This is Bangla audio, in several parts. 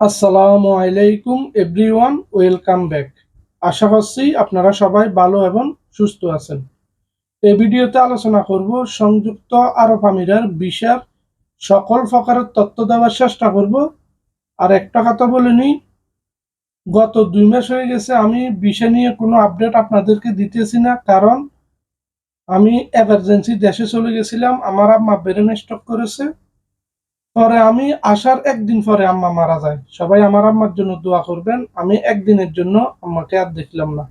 আসসালামু আলাইকুম এভরিওয়ান, ওয়েলকাম ব্যাক। আশা করছি আপনারা সবাই ভালো এবং সুস্থ আছেন। এই ভিডিওতে আলোচনা করব সংযুক্ত আরব আমিরার ভিসার সকল প্রকারের তথ্য দেওয়ার চেষ্টা করব। আর একটা কথা বলে নিই, গত দুই মাস হয়ে গেছে আমি ভিসা নিয়ে কোনো আপডেট আপনাদেরকে দিতেছি না, কারণ আমি এমার্জেন্সি দেশে চলে গেছিলাম, আমার আম্মা ব্রেন স্টক করেছে। পরে আমি আসার একদিন পরে আম্মা মারা যায়। সবাই আমার আম্মার জন্য দোয়া করবেন, আমি একদিনের জন্য আম্মাকে আর দেখলাম না।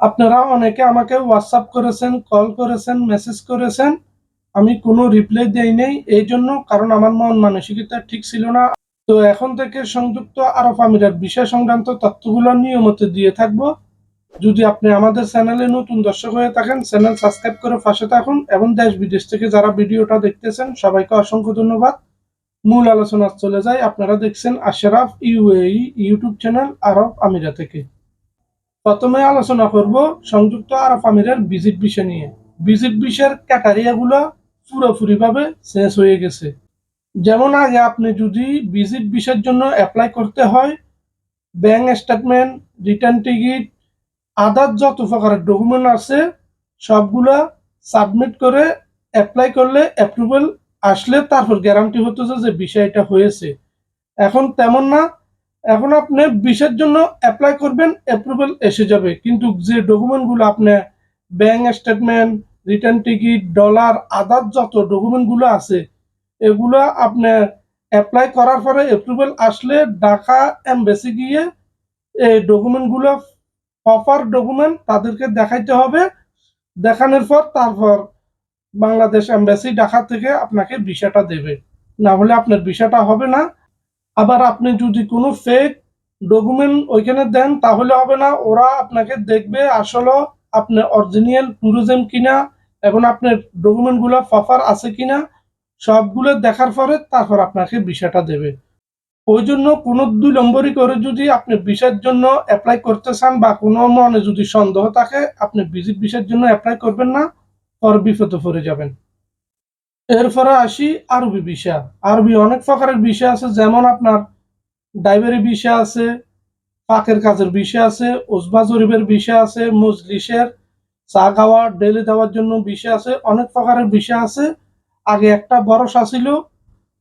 আপনারা অনেকে আমাকে হোয়াটসঅ্যাপ করেছেন কল করেছেন মেসেজ করেছেন, আমি কোনো রিপ্লাই দেই নেই, এই জন্য কারণ আমার মন মানসিকতা ঠিক ছিল না। তো এখন থেকে সংযুক্ত আরব আমিরাত বিষয় সংক্রান্ত তথ্যগুলো নিয়মিত দিয়ে থাকব। যদি আপনি আমাদের চ্যানেলে নতুন দর্শক হয়ে থাকেন চ্যানেল সাবস্ক্রাইব করে পাশে থাকুন এবং দেশ বিদেশ থেকে যারা ভিডিওটা দেখতেছেন, সবাইকে অসংখ্য ধন্যবাদ। মূল আলোচনা চলে যায়। আপনারা দেখছেন আশরাফ ইউএই ইউটিউব চ্যানেল আরব আমিরা থেকে। প্রথমে আলোচনা করব সংযুক্ত আরব আমিরের ভিজিট বিষয় নিয়ে। ভিজিট বিষয়ের ক্যাটারিয়াগুলো পুরোপুরিভাবে শেষ হয়ে গেছে। যেমন আগে আপনি যদি ভিজিট বিষয়ের জন্য অ্যাপ্লাই করতে হয় bank statement return ticket other যত প্রকারের ডকুমেন্ট আছে, সবগুলা সাবমিট করে অ্যাপ্লাই করলে অ্যাপ্রুভাল আসলে তারপর গ্যারান্টি হতো যে বিষয়টা হয়েছে। এখন তেমন না, এখন আপনি বিষয়ের জন্য অ্যাপ্লাই করবেন অ্যাপ্রুভাল এসে যাবে। কিন্তু যে ডকুমেন্টগুলো আপনি bank statement return ticket dollar other যত ডকুমেন্টগুলো আছে, এগুলো আপনি অ্যাপ্লাই করার পরে অ্যাপ্রুভাল আসলে ঢাকা এমবেসি গিয়ে এই ডকুমেন্টগুলো প্রপার ডকুমেন্ট তাদেরকে দেখাইতে হবে। দেখানোর পর তারপর বাংলাদেশ এম্বাসি ঢাকা থেকে আপনাকে ভিসাটা দেবে। না হলে আপনার ভিসাটা হবে না। আবার আপনি যদি কোনো ফেক ডকুমেন্ট ওইখানে দেন, তাহলে হবে না। ওরা আপনাকে দেখবে আসলে আপনার অরিজিনাল ট্যুরিজম কিনা এবং আপনার ডকুমেন্টগুলো প্রপার আছে কিনা, সবগুলো দেখার পরে তারপর আপনাকে ভিসাটা দেবে। ওই জন্য কোনো দুই নম্বরই করে যদি আপনি ভিসার জন্য অ্যাপ্লাই করতে চান বা কোনো মনে যদি সন্দেহ থাকে, আপনি ভিজিট ভিসার জন্য অ্যাপ্লাই করবেন না। বিপদে পড়ে যাবেন। এরপরে আসি আরবি ভিসা আরবি অনেক প্রকারের ভিসা আছে, যেমন আপনার ড্রাইভারি ভিসা আছে, পাকের কাজের ভিসা আছে ওসবা জরিবের ভিসা আছে, মজলিসের চা খাওয়া ডেলি দেওয়ার জন্য ভিসা আছে, অনেক প্রকারের ভিসা আছে। আগে একটা ভরসা ছিল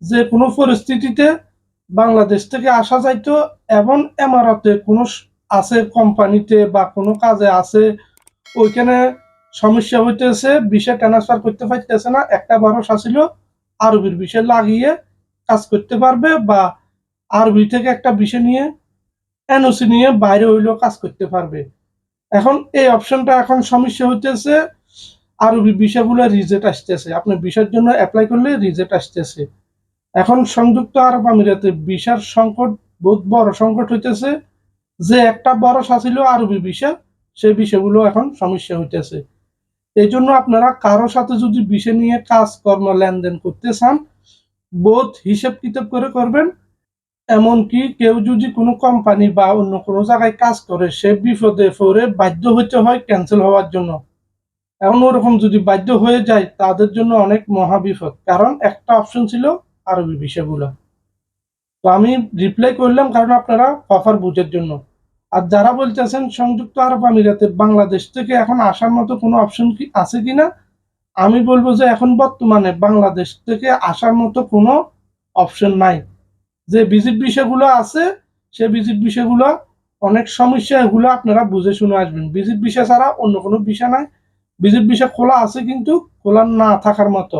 যে কোনো পরিস্থিতিতে বাংলাদেশ থেকে আসা যাইতো এবং এমারতে কোনো আছে কোম্পানিতে বা কোনো কাজে আছে, ওইখানে সমস্যা হইতেছে, বিষয় ট্রান্সফার করতে পারতেছে না, একটা ভরসা ছিল, আরবির বিষয় লাগিয়ে কাজ করতে পারবে বা আরবি থেকে একটা বিষয় নিয়ে এনওসি নিয়ে বাইরে হইলেও কাজ করতে পারবে। এখন এই অপশনটা এখন সমস্যা হইতেছে, আরবি বিষয়গুলো রিজেক্ট আসতেছে। আপনি বিষয়ের জন্য অ্যাপ্লাই করলে রিজেক্ট আসতেছে। এখন সংযুক্ত আরব আমিরাতে বিশার সংকট, বহুত বড় সংকট হইতেছে, যে একটা বড় ছিল আরবি বিষয় সেই বিষয়গুলো এখন সমস্যা হইতেছে। এই জন্য আপনারা কারও সাথে যদি বিষয় নিয়ে কাজ কর্ম লেনদেন করতে চান বোধ হিসেব কিতাব করে করবেন, এমনকি কেউ যদি কোনো কোম্পানি বা অন্য কোনো জায়গায় কাজ করে, সে বিপদে পড়ে বাধ্য হইতে হয় ক্যান্সেল হওয়ার জন্য। এখন ওরকম যদি বাধ্য হয়ে যায়, তাদের জন্য অনেক মহা বিপদ। কারণ একটা অপশন ছিল আরবি বিষয়গুলো। তো আমি রিপ্লাই করলাম, কারণ আপনারা অফার বুঝের জন্য। আর যারা বলতেছেন সংযুক্ত আরব আমিরাতে, বাংলাদেশ থেকে এখন আসার মতো কোনো অপশন কি আছে কিনা? আমি বলব যে এখন বর্তমানে বাংলাদেশ থেকে আসার মতো কোনো অপশন নাই। যে ভিজিট বিষয়গুলো আছে, সে ভিজিট বিষয়গুলো অনেক সমস্যা এগুলো আপনারা বুঝে শুনে আসবেন। ভিজিট বিষয় ছাড়া অন্য কোনো বিষয় নাই। ভিজিট বিষয় খোলা আছে কিন্তু খোলা না থাকার মতো।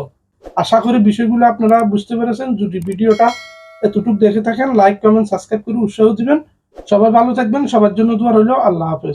আশা করি বিষয়গুলো আপনারা বুঝতে পেরেছেন। যদি ভিডিওটা এতটুকু দেখে থাকেন লাইক কমেন্ট সাবস্ক্রাইব করে উৎসাহ দিবেন। সবাই ভালো থাকবেন সবার জন্য দোয়া রইল আল্লাহ হাফেজ।